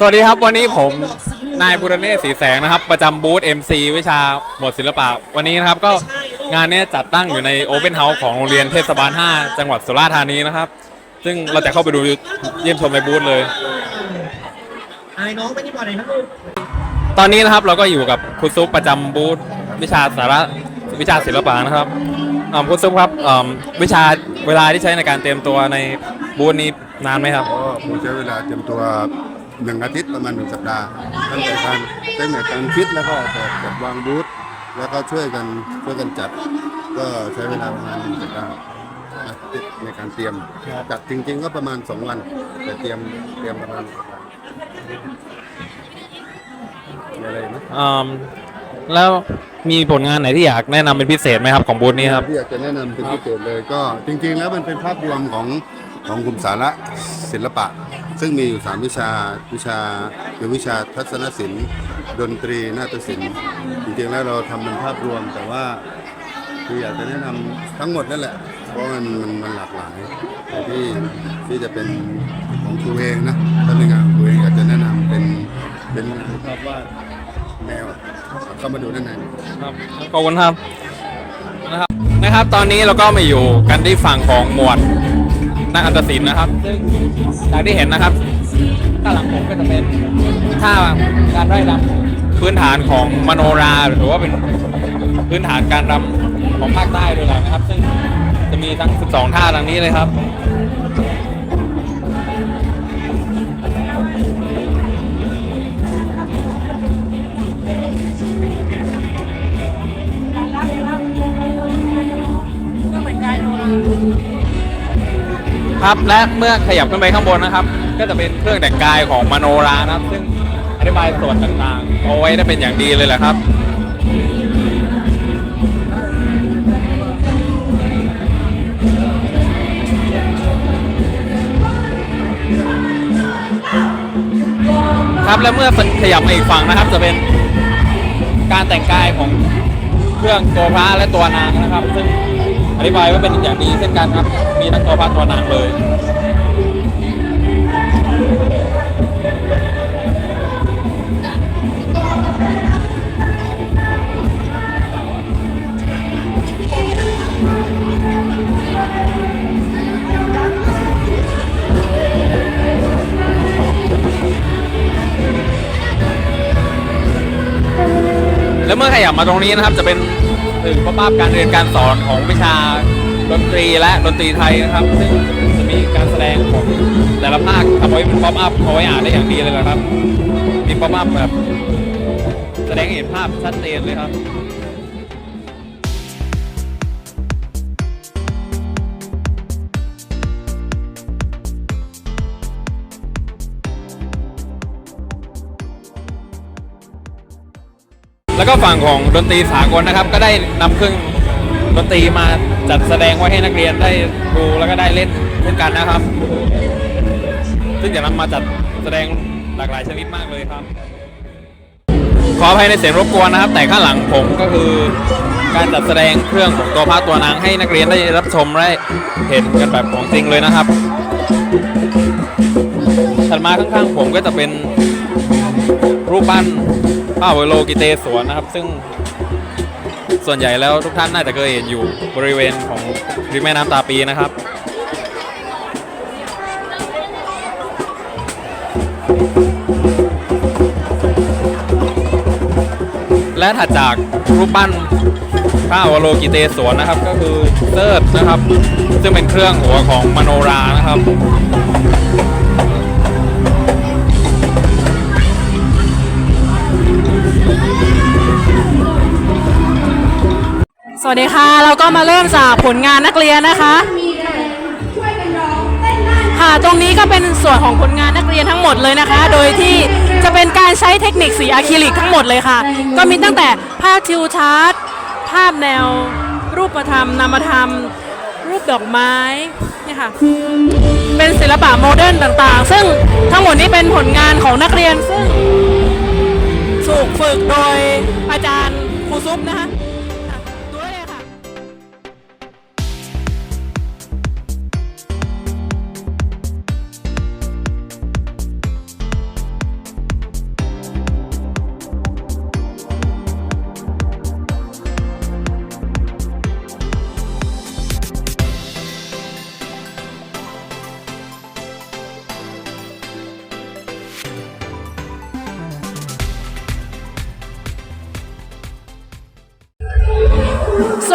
สวัสดีครับวันนี้ผมนายบุรเนศศรีแสงนะครับ ประจำบูธ MC วิชาหมวดศิลปะ วันนี้นะครับก็งานเนี้ยจัดตั้งอยู่ในโอเ n นเฮาส์ของโรงเรียนเทศบาล 5 จังหวัดสุราษฎร์ธานีนะครับ ซึ่งเราจะเข้าไปดูเยี่ยมชมในบูธเลยอายน้องไปนี่ก่อนเลยนะลูกตอนนี้นะครับเราก็อยู่กับคุณซุปประจำบูธวิชาสาระวิชาศิลปะนะครับอ่าคุณซุปครับอ่าวิชาเวลาที่ใช้ในการเตรียมตัวในบูธนี้นานไหมครับ ก็ผมใช้เวลาเตรียมตัว หนึ่งอาทิตย์ประมาณหนึ่งสัปดาห์ตั้งแต่การตั้งแต่การคิดแล้วก็ออกแบบจัดวางบูธแล้วก็ช่วยกันช่วยกันจัด ก็ใช้เวลาประมาณหนึ่งสัปดาห์ในการเตรียมจัดจริง ๆ ก็ประมาณ 2 วัน แต่เตรียมเตรียมประมาณมีอะไรไหมอืมแล้วมีผลงานไหนที่อยากแนะนำเป็นพิเศษไหมครับของบูธนี้ครับที่อยากจะแนะนำเป็นพิเศษเลยก็จริง ๆ แล้วมันเป็นภาพรวมของของกลุ่มสาระศิลปะ ซึ่งมีอยู่สามวิชาวิชาคือวิชาทัศนศิลป์ ดนตรีนาฏศิลป์จริงๆแล้วเราทำเป็นภาพรวม แต่ว่าคืออยากจะแนะนำทั้งหมดนั่นแหละ เพราะมันมันมันหลากหลายแต่ที่ที่จะเป็นของครูเองนะถ้าเป็นงานของครูเองอยากจะแนะนำเป็นเป็นภาพวาดแมวเข้ามาดูด้านในครับขอบคุณครับนะครับนะครับ ตอนนี้เราก็มาอยู่กันที่ฝั่งของหมวด นักอันตศิลป์นะครับซึ่งจากที่เห็นนะครับข้างหลังผมก็จะเป็นท่าการไร่รำพื้นฐานของมโนราหรือว่าเป็นพื้นฐานการรำของภาคใต้ด้วยแหละนะครับ ซึ่งจะมีทั้ง 12 ท่าดังนี้เลยครับ ครับ และเมื่อขยับขึ้นไปข้างบนนะครับ ก็จะเป็นเครื่องแต่งกายของมโนรานะครับ ซึ่งอธิบายส่วนต่างๆ เอาไว้ได้เป็นอย่างดีเลยแหละครับครับและเมื่อขยับมาอีกฝั่งนะครับ จะเป็นการแต่งกายของเครื่องตัวพระและตัวนางนะครับ ซึ่ง อธิบายไว้เป็นอย่างดีเช่นกันครับ มีทั้งตัวพระตัวนางเลยแล้วเมื่อขยับมาตรงนี้นะครับจะเป็น ถึงพระภาพการเรียนการสอนของวิชาดนตรีและดนตรีไทยนะครับ ซึ่งจะมีการแสดงของแต่ละภาคทำไว้เป็นป๊อปอัพเอาไว้อ่านได้อย่างดีเลยนะครับ มีป๊อปอัพแบบแสดงเห็นภาพชัดเจนเลยครับ แล้วก็ฝั่งของดนตรีสากลนะครับ ก็ได้นำเครื่องดนตรีมาจัดแสดงไว้ให้นักเรียนได้ดูแล้วก็ได้เล่นเช่นกันนะครับ ซึ่งจะนำมาจัดแสดงหลากหลายชนิดมากเลยครับ ขออภัยในเสียงรบกวนนะครับ แต่ข้างหลังผมก็คือการจัดแสดงเครื่องของตัวพระตัวนางให้นักเรียนได้รับชมและเห็นกันแบบของจริงเลยนะครับ ถัดมาข้างๆผมก็จะเป็นรูปปั้น พระอวโลกิเตศวรนะครับ ซึ่งส่วนใหญ่แล้วทุกท่านน่าจะเคยเห็นอยู่บริเวณของริมแม่น้ำตาปีนะครับ และถัดจากรูปปั้นพระอวโลกิเตศวรนะครับ ก็คือเซิร์ชนะครับ ซึ่งเป็นเครื่องหัวของมโนรานะครับ สวัสดีค่ะ เราก็มาเริ่มจากผลงานนักเรียนนะคะ ค่ะ ตรงนี้ก็เป็นส่วนของผลงานนักเรียนทั้งหมดเลยนะคะ โดยที่จะเป็นการใช้เทคนิคสีอะคริลิกทั้งหมดเลยค่ะ ก็มีตั้งแต่ภาพทิวทัศน์ภาพแนว รูปธรรม นามธรรม รูปดอกไม้เนี่ยค่ะ เป็นศิลปะโมเดิร์นต่างๆ ซึ่งทั้งหมดนี้เป็นผลงานของนักเรียนซึ่งถูกฝึกโดยอาจารย์ครูซุปนะคะ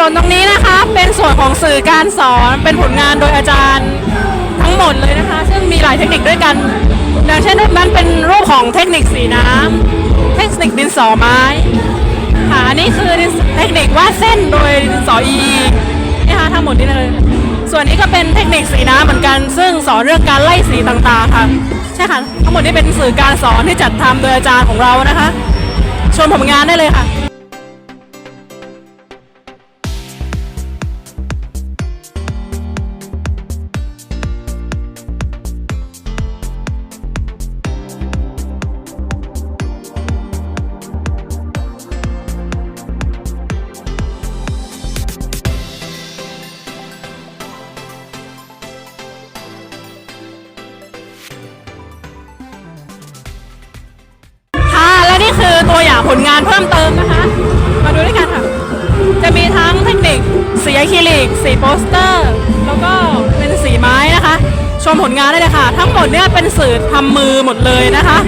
นตรงนี้นะคะเป็นส่วนของสื่อการสอนเป็นผลงานโดยอาจารย์ทั้งหมดเลยนะคะ ซึ่งมีหลายเทคนิคด้วยกันอย่างเช่นรูปนั้นเป็นรูปของเทคนิคสีน้ำเทคนิคดินสอไม้ค่ะอันนี้คือเทคนิควาดเส้นโดยดินสออีนี่ค่ะทั้งหมดนี่เลย ส่วนนี้ก็เป็นเทคนิคสีน้ำเหมือนกัน ซึ่งสอนเรื่องการไล่สีต่างๆค่ะใช่ค่ะทั้งหมดนี้เป็นสื่อการสอนที่จัดทำโดยอาจารย์ของเรานะคะชมผลงานได้เลยค่ะ ลงานเพิ่มเติมนะคะ มาดูด้วยกันค่ะ จะมีทั้งเทคนิคสีอะคริลิก สีโปสเตอร์ แล้วก็เป็นสีไม้นะคะ ชมผลงานได้เลยค่ะ ทั้งหมดเนี่ยเป็นสื่อทำมือหมดเลยนะคะ